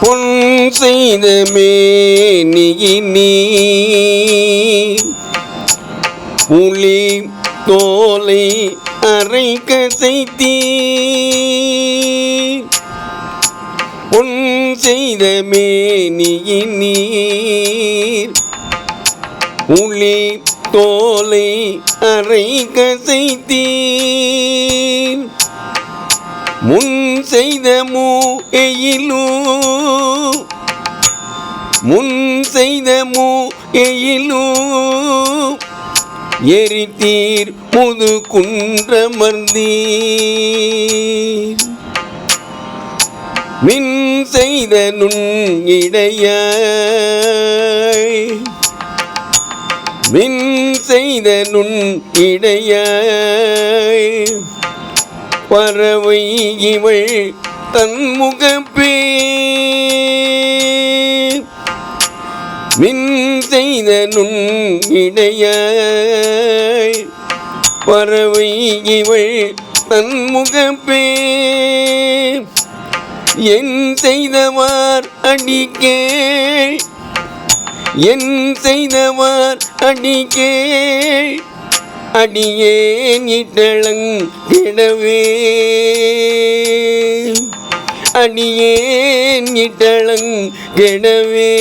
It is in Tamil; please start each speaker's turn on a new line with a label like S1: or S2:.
S1: பொன் செய்த மேனியினீ புலி தோலை அரை கசைத்தீ பொன் செய்த மேனியினீர் புலி தோலை அரை கசைத்தீர் முன் செய்த மூயிலு முன் செய்த மூயிலு எரித்தீர் முது குன்றமர்ந்தீர். மின் செய்த நுண் இடைய மின் செய்த நுண் இடைய பறவை இவள் தன்முகப்பே மின் செய்த நுண் பறவை இவள் தன்முகப்பே என் செய்தவார் அடிக்கே என் செய்தவார் அடிக்கே அடியேன் இட்டளங்கிடவே அடியேன் இட்டளங்கிடவே